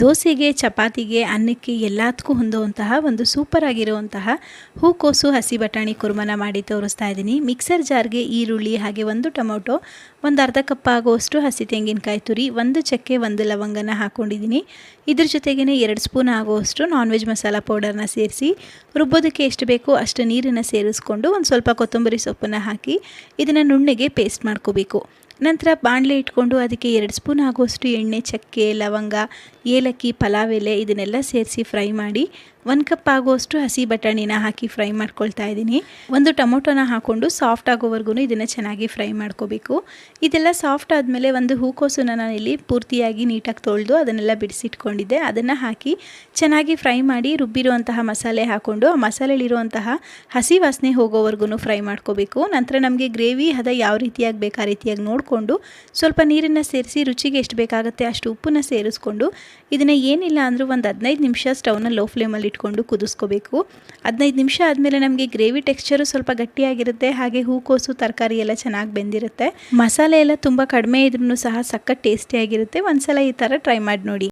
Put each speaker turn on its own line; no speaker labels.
ದೋಸೆಗೆ, ಚಪಾತಿಗೆ, ಅನ್ನಕ್ಕೆ ಎಲ್ಲದಕ್ಕೂ ಹೊಂದುವಂತಹ ಒಂದು ಸೂಪರ್ ಆಗಿರುವಂತಹ ಹೂಕೋಸು, ಹಸಿ ಬಟಾಣಿ ಕುರ್ಮನ ಮಾಡಿ ತೋರಿಸ್ತಾ ಇದ್ದೀನಿ. ಮಿಕ್ಸರ್ ಜಾರ್ಗೆ ಈರುಳ್ಳಿ, ಹಾಗೆ ಒಂದು ಟೊಮೊಟೊ, ಒಂದು ಅರ್ಧ ಕಪ್ ಆಗುವಷ್ಟು ಹಸಿ ತೆಂಗಿನಕಾಯಿ ತುರಿ, ಒಂದು ಚಕ್ಕೆ, ಒಂದು ಲವಂಗನ ಹಾಕ್ಕೊಂಡಿದ್ದೀನಿ ಇದ್ರ ಜೊತೆಗೇ ಎರಡು ಸ್ಪೂನ್ ಆಗುವಷ್ಟು ನಾನ್ ವೆಜ್ ಮಸಾಲ ಪೌಡರ್ನ ಸೇರಿಸಿ, ರುಬ್ಬೋದಕ್ಕೆ ಎಷ್ಟು ಬೇಕೋ ಅಷ್ಟು ನೀರನ್ನು ಸೇರಿಸ್ಕೊಂಡು ಒಂದು ಸ್ವಲ್ಪ ಕೊತ್ತಂಬರಿ ಸೊಪ್ಪನ್ನು ಹಾಕಿ, ಇದನ್ನು ನುಣ್ಣಗೆ ಪೇಸ್ಟ್ ಮಾಡ್ಕೋಬೇಕು. ನಂತರ ಬಾಣಲೆ ಇಟ್ಕೊಂಡು ಅದಕ್ಕೆ ಎರಡು ಸ್ಪೂನ್ ಆಗುವಷ್ಟು ಎಣ್ಣೆ, ಚಕ್ಕೆ, ಲವಂಗ, ಏಲಕ್ಕಿ, ಪಲಾವ್ ಎಲೆ ಇದನ್ನೆಲ್ಲ ಸೇರಿಸಿ ಫ್ರೈ ಮಾಡಿ ಒಂದು ಕಪ್ ಆಗುವಷ್ಟು ಹಸಿ ಬಟಾಣಿನ ಹಾಕಿ ಫ್ರೈ ಮಾಡ್ಕೊಳ್ತಾ ಇದ್ದೀನಿ. ಒಂದು ಟೊಮೊಟೊನ ಹಾಕ್ಕೊಂಡು ಸಾಫ್ಟ್ ಆಗೋವರೆಗೂ ಇದನ್ನು ಚೆನ್ನಾಗಿ ಫ್ರೈ ಮಾಡ್ಕೋಬೇಕು. ಇದೆಲ್ಲ ಸಾಫ್ಟ್ ಆದಮೇಲೆ ಒಂದು ಹೂಕೋಸನ್ನ ಇಲ್ಲಿ ಪೂರ್ತಿಯಾಗಿ ನೀಟಾಗಿ ತೊಳೆದು ಅದನ್ನೆಲ್ಲ ಬಿಡಿಸಿಟ್ಕೊಂಡಿದ್ದೆ. ಅದನ್ನು ಹಾಕಿ ಚೆನ್ನಾಗಿ ಫ್ರೈ ಮಾಡಿ ರುಬ್ಬಿರುವಂತಹ ಮಸಾಲೆ ಹಾಕ್ಕೊಂಡು ಆ ಮಸಾಲೆಲಿರುವಂತಹ ಹಸಿ ವಾಸನೆ ಹೋಗೋವರೆಗೂ ಫ್ರೈ ಮಾಡ್ಕೋಬೇಕು. ನಂತರ ನಮಗೆ ಗ್ರೇವಿ, ಹದ ಯಾವ ರೀತಿಯಾಗಿ ಬೇಕು ರೀತಿಯಾಗಿ ನೋಡಿಕೊಂಡು ಸ್ವಲ್ಪ ನೀರನ್ನು ಸೇರಿಸಿ ರುಚಿಗೆ ಎಷ್ಟು ಬೇಕಾಗುತ್ತೆ ಅಷ್ಟು ಉಪ್ಪನ್ನು ಸೇರಿಸ್ಕೊಂಡು ಇದನ್ನು ಏನಿಲ್ಲ ಅಂದರೂ ಒಂದು ಹದಿನೈದು ನಿಮಿಷ ಸ್ಟವ್ನ ಲೋ ಫ್ಲೇಮಲ್ಲಿ ಇಟ್ಕೊಂಡು ಕುದಿಸ್ಕೋಬೇಕು. ಹದಿನೈದು ನಿಮಿಷ ಆದಮೇಲೆ ನಮಗೆ ಗ್ರೇವಿ ಟೆಕ್ಸ್ಚರು ಸ್ವಲ್ಪ ಗಟ್ಟಿಯಾಗಿರುತ್ತೆ, ಹಾಗೆ ಹೂಕೋಸು ತರಕಾರಿ ಎಲ್ಲ ಚೆನ್ನಾಗಿ ಬೆಂದಿರುತ್ತೆ. ಮಸಾಲೆ ಎಲ್ಲ ತುಂಬ ಕಡಿಮೆ ಇದ್ರೂ ಸಹ ಸಖತ್ ಟೇಸ್ಟಿಯಾಗಿರುತ್ತೆ. ಒಂದ್ಸಲ ಈ ಥರ ಟ್ರೈ ಮಾಡಿ ನೋಡಿ.